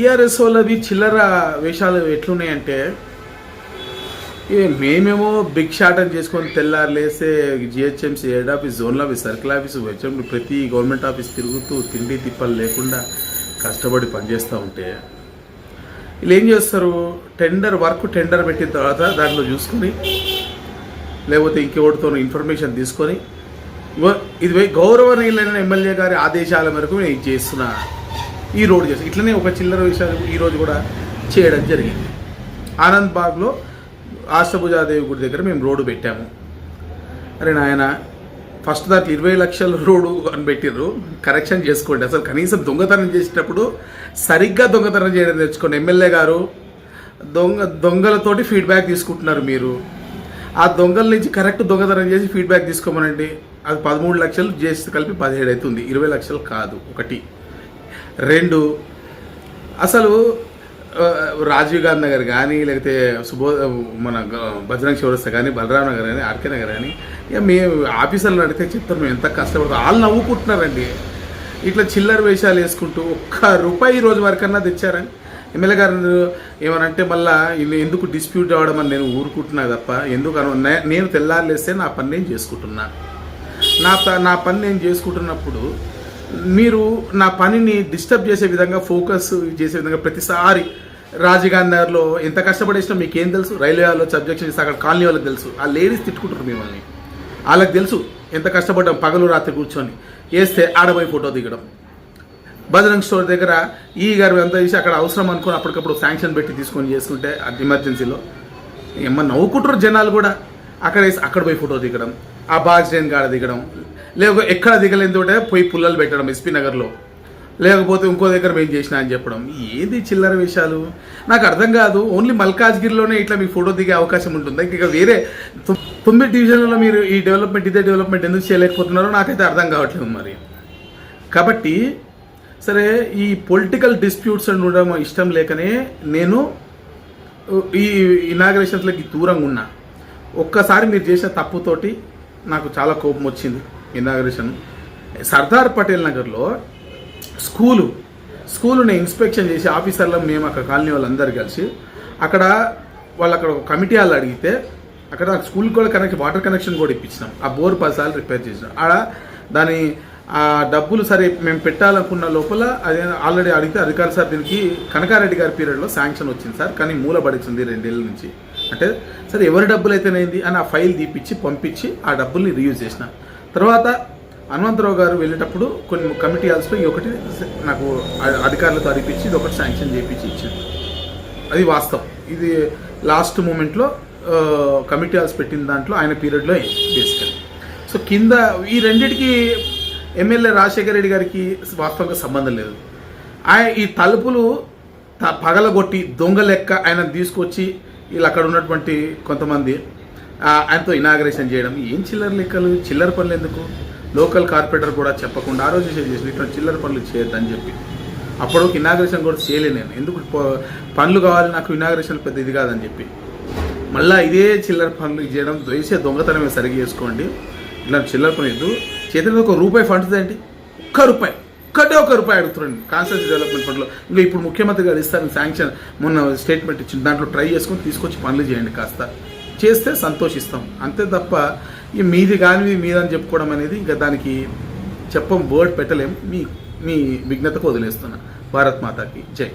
TRS వాళ్ళది చిల్లర వేషాలు ఎట్లున్నాయంటే ఏ మేమేమో బిగ్ షాట్ అని చేసుకొని తెల్లారు లేస్తే జిహెచ్ఎంసీ హెడ్ ఆఫీస్ జోన్ల ఆఫీస్ సర్కిల్ ఆఫీస్ హెచ్ఎం ప్రతి గవర్నమెంట్ ఆఫీస్ తిరుగుతూ తిండి తిప్పలు లేకుండా కష్టపడి పనిచేస్తూ ఉంటే వీళ్ళు ఏం చేస్తారు? టెండర్ వర్క్ టెండర్ పెట్టిన తర్వాత దాంట్లో చూసుకొని లేకపోతే ఇంకెవరితో ఇన్ఫర్మేషన్ తీసుకొని ఇది గౌరవనీయులైన ఎమ్మెల్యే గారి ఆదేశాల మేరకు నేను ఇది చేస్తున్నా. ఈ రోడ్ చేసి ఇట్లనే ఒక చిల్లర విషయాలు ఈరోజు కూడా చేయడం జరిగింది. ఆనంద్ బాగ్లో ఆష్టభుజాదేవి గుడి దగ్గర మేము రోడ్డు పెట్టాము. అరే నాయన ఫస్ట్ దాంట్లో ఇరవై లక్షల రోడ్డు అని పెట్టిర్రు. కరెక్షన్ చేసుకోండి. అసలు కనీసం దొంగతనం చేసేటప్పుడు సరిగ్గా దొంగతనం చేయడం నేర్చుకోండి. ఎమ్మెల్యే గారు దొంగ దొంగలతోటి ఫీడ్బ్యాక్ తీసుకుంటున్నారు మీరు. ఆ దొంగల నుంచి కరెక్ట్ దొంగతనం చేసి ఫీడ్బ్యాక్ తీసుకోమనండి. అది పదమూడు లక్షలు చేసి కలిపి పదిహేడు అవుతుంది. ఇరవై లక్షలు కాదు. ఒకటి. రెండు. అసలు రాజీవ్ గాంధీ నగర్ కానీ లేకపోతే సుబో మన బజరంగ్ చౌరస్తా కానీ బలరాం నగర్ కానీ ఆర్కే నగర్ కానీ ఇక మేము ఆఫీసర్లు అడిగితే చెప్తారు మేము ఎంత కష్టపడతాం. వాళ్ళు నవ్వుకుంటున్నారండి. ఇట్లా చిల్లర వేషాలు వేసుకుంటూ ఒక్క రూపాయి ఈ రోజు వరకన్నా తెచ్చారని. ఎమ్మెల్యే గారు ఏమనంటే మళ్ళా వీళ్ళు ఎందుకు డిస్ప్యూట్ అవ్వడం అని నేను ఊరుకుంటున్నా తప్ప ఎందుకు అను నేను తెల్లారులేస్తే నా పని నేను చేసుకుంటున్నా. నా ప- నా పని నేను చేసుకుంటున్నప్పుడు మీరు నా పనిని డిస్టర్బ్ చేసే విధంగా ఫోకస్ చేసే విధంగా ప్రతిసారి రాజీగాంధీ నగర్లో ఎంత కష్టపడేసినా మీకు ఏం తెలుసు? రైల్వే వాళ్ళు సబ్జెక్షన్ చేస్తే అక్కడ కాలనీ వాళ్ళకి తెలుసు. ఆ లేడీస్ తిట్టుకుంటారు మిమ్మల్ని. వాళ్ళకి తెలుసు ఎంత కష్టపడ్డాం పగలు రాత్రి కూర్చొని. వేస్తే ఆడబోయి ఫోటో దిగడం. బజరంగ్ స్టోర్ దగ్గర ఈ గారు ఎంత చేసి అక్కడ అవసరం అనుకుని అప్పటికప్పుడు శాంక్షన్ పెట్టి తీసుకొని చేసుకుంటే అది ఎమర్జెన్సీలో. ఏమన్నా నవ్వుకుంటారు జనాలు కూడా. అక్కడ వేసి అక్కడ పోయి ఫోటో దిగడం. ఆ బాక్స్ జైన్ కాడ దిగడం. లేకపోతే ఎక్కడ దిగలేదు పోయి పుల్లలు పెట్టడం ఎస్పీ నగర్లో. లేకపోతే ఇంకో దగ్గర మేము చేసినా అని చెప్పడం. ఏది చిల్లర విషయాలు నాకు అర్థం కాదు. ఓన్లీ మల్కాజ్గిరిలోనే ఇట్లా మీ ఫోటో దిగే అవకాశం ఉంటుందా? ఇంకా వేరే తొమ్మిది డివిజన్లలో మీరు ఈ డెవలప్మెంట్ ఇదే డెవలప్మెంట్ ఎందుకు చేయలేకపోతున్నారో నాకైతే అర్థం కావట్లేదు మరి. కాబట్టి సరే ఈ పొలిటికల్ డిస్ప్యూట్స్ అని ఉండడం ఇష్టం లేకనే నేను ఈ ఇనాగ్రేషన్స్లకి దూరంగా ఉన్నా. ఒక్కసారి మీరు చేసిన తప్పుతోటి నాకు చాలా కోపం వచ్చింది. ఇనాగ్రేషన్ సర్దార్ పటేల్ నగర్లో స్కూలు స్కూలుని ఇన్స్పెక్షన్ చేసి ఆఫీసర్లో మేము అక్కడ కాలనీ వాళ్ళందరూ కలిసి అక్కడ వాళ్ళు అక్కడ ఒక కమిటీ వాళ్ళు అడిగితే అక్కడ స్కూల్ కూడా కనెక్షన్ వాటర్ కనెక్షన్ కూడా ఇప్పించినాం. ఆ బోర్ పదిసార్లు రిపేర్ చేసినాం. ఆడ దాని ఆ డబ్బులు సరే మేము పెట్టాలనుకున్న లోపల అదే ఆల్రెడీ అడిగితే అధికారి సార్ దీనికి కనకారెడ్డి గారి పీరియడ్లో శాంక్షన్ వచ్చింది సార్. కానీ మూలబడిచింది రెండేళ్ళ నుంచి. అంటే సరే ఎవరి డబ్బులు అయితేనేంది అని ఆ ఫైల్ తీపిచ్చి పంపించి ఆ డబ్బుల్ని రీయూజ్ చేసిన. తర్వాత హనుమంతరావు గారు వెళ్ళేటప్పుడు కొన్ని కమిటీ హాల్స్లో ఈ ఒకటి నాకు అధికారులతో అనిపించి ఇది ఒకటి శాంక్షన్ చేయించి ఇచ్చింది అది వాస్తవం. ఇది లాస్ట్ మూమెంట్లో కమిటీ హాల్స్ పెట్టిన దాంట్లో ఆయన పీరియడ్లో బేసికల్ సో కింద ఈ రెండిటికి ఎమ్మెల్యే రాజశేఖర రెడ్డి గారికి వాస్తవంగా సంబంధం లేదు. ఆయన ఈ తలుపులు పగలగొట్టి దొంగ లెక్క ఆయన తీసుకొచ్చి వీళ్ళు అక్కడ ఉన్నటువంటి కొంతమంది ఆయనతో ఇనాగరేషన్ చేయడం. ఏం చిల్లర లెక్కలు? చిల్లర పనులు ఎందుకు? లోకల్ కార్పొరేటర్ కూడా చెప్పకుండా ఆ రోజు చేసి ఇటువంటి చిల్లర పనులు చేయొద్దని చెప్పి. అప్పుడు ఇనాగ్రేషన్ కూడా చేయలేను నేను. ఎందుకు ప- పనులు కావాలి నాకు ఇనాగ్రేషన్ పెద్ద ఇది కాదని చెప్పి. మళ్ళీ ఇదే చిల్లర పనులు చేయడం ద్వేషే దొంగతనమే సరిగ్గా చేసుకోండి. ఇట్లా చిల్లర పని ఇద్దు చేతిలో ఒక రూపాయి ఫండ్స్ ఏంటి ఒక్క రూపాయి. ఒక్కటే ఒక రూపాయి అడుగుతున్నాండి. కాన్స్టెన్సీ డెవలప్మెంట్ ఫండ్లో ఇంకా ఇప్పుడు ముఖ్యమంత్రి గారు ఇస్తాను శాంక్షన్ మొన్న స్టేట్మెంట్ ఇచ్చింది దాంట్లో ట్రై చేసుకొని తీసుకొచ్చి పనులు చేయండి కాస్త. చేస్తే సంతోషిస్తాం. అంతే తప్ప ఈ మీది కానివి మీదని చెప్పుకోవడం అనేది ఇంకా దానికి చెప్పం వర్డ్ పెట్టలేం. మీ మీ విఘ్నతకు వదిలేస్తున్నా. భారత్ మాతాకి. జై.